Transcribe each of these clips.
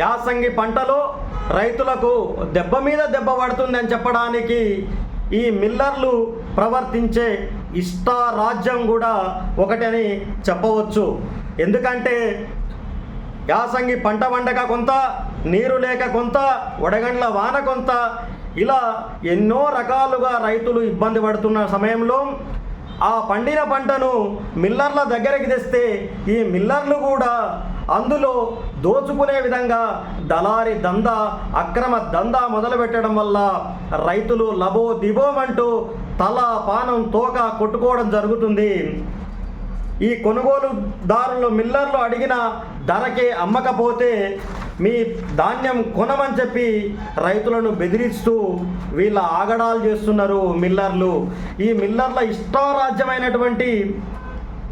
యాసంగి పంటలో రైతులకు దెబ్బ మీద దెబ్బ పడుతుందని చెప్పడానికి ఈ మిల్లర్లు ప్రవర్తించే ఇష్ట రాజ్యం కూడా ఒకటని చెప్పవచ్చు. ఎందుకంటే యాసంగి పంట వండక కొంత నీరు లేక కొంత వడగండ్ల వాన కొంత ఇలా ఎన్నో రకాలుగా రైతులు ఇబ్బంది పడుతున్న సమయంలో ఆ పండిన పంటను మిల్లర్ల దగ్గరికి తెస్తే ఈ మిల్లర్లు కూడా అందులో దోచుకునే విధంగా దళారి దంద అక్రమ దందా మొదలుపెట్టడం వల్ల రైతులు లబో దిబోమంటూ తల పానం తోక కొట్టుకోవడం జరుగుతుంది. ఈ కొనుగోలుదారులు మిల్లర్లు అడిగిన ధరకే అమ్మకపోతే మీ ధాన్యం కొనమని చెప్పి రైతులను బెదిరిస్తూ వీళ్ళ ఆగడాలు చేస్తున్నారు మిల్లర్లు. ఈ మిల్లర్ల ఇష్టారాజ్యమైనటువంటి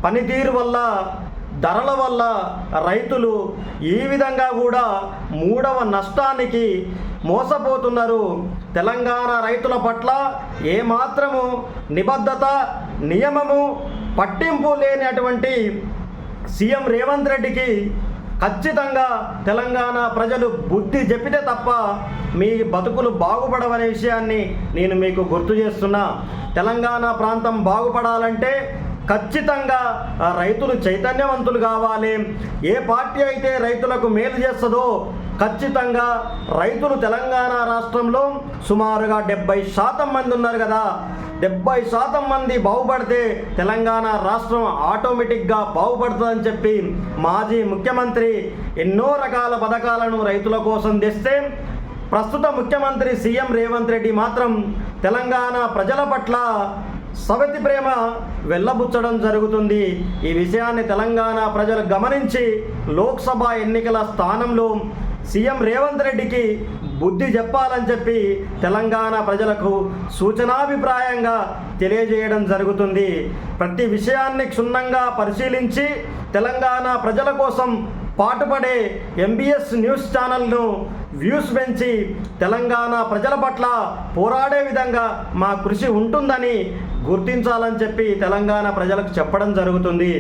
పనితీరు వల్ల ధరల వల్ల రైతులు ఈ విధంగా కూడా మూడవ నష్టానికి మోసపోతున్నారు. తెలంగాణ రైతుల పట్ల ఏమాత్రము నిబద్ధత నియమము పట్టింపు లేనటువంటి సీఎం రేవంత్ రెడ్డికి ఖచ్చితంగా తెలంగాణ ప్రజలు బుద్ధి చెప్పితే తప్ప మీ బతుకులు బాగుపడవనే విషయాన్ని నేను మీకు గుర్తు చేస్తున్నా. తెలంగాణ ప్రాంతం బాగుపడాలంటే ఖచ్చితంగా రైతులు చైతన్యవంతులు కావాలి. ఏ పార్టీ అయితే రైతులకు మేలు చేస్తుందో ఖచ్చితంగా రైతులు తెలంగాణ రాష్ట్రంలో సుమారుగా డెబ్బై శాతం మంది ఉన్నారు కదా. డెబ్బై శాతం మంది బాగుపడితే తెలంగాణ రాష్ట్రం ఆటోమేటిక్గా బాగుపడుతుందని చెప్పి మాజీ ముఖ్యమంత్రి ఎన్నో రకాల పథకాలను రైతుల కోసం తెస్తే ప్రస్తుత ముఖ్యమంత్రి సీఎం రేవంత్ రెడ్డి మాత్రం తెలంగాణ ప్రజల పట్ల సవతి ప్రేమ వెళ్ళబుచ్చడం జరుగుతుంది. ఈ విషయాన్ని తెలంగాణ ప్రజలు గమనించి లోక్సభ ఎన్నికల స్థానంలో సీఎం రేవంత్ రెడ్డికి బుద్ధి చెప్పాలని చెప్పి తెలంగాణ ప్రజలకు సూచనాభిప్రాయంగా తెలియజేయడం జరుగుతుంది. ప్రతి విషయాన్ని క్షుణ్ణంగా పరిశీలించి తెలంగాణ ప్రజల కోసం పాటుపడే ఎంబీఎస్ న్యూస్ ఛానల్ను వ్యూస్ పెంచి తెలంగాణ ప్రజల పట్ల పోరాడే విధంగా మా కృషి ఉంటుందని గుర్తించాలని చెప్పి తెలంగాణ ప్రజలకు చెప్పడం జరుగుతుంది.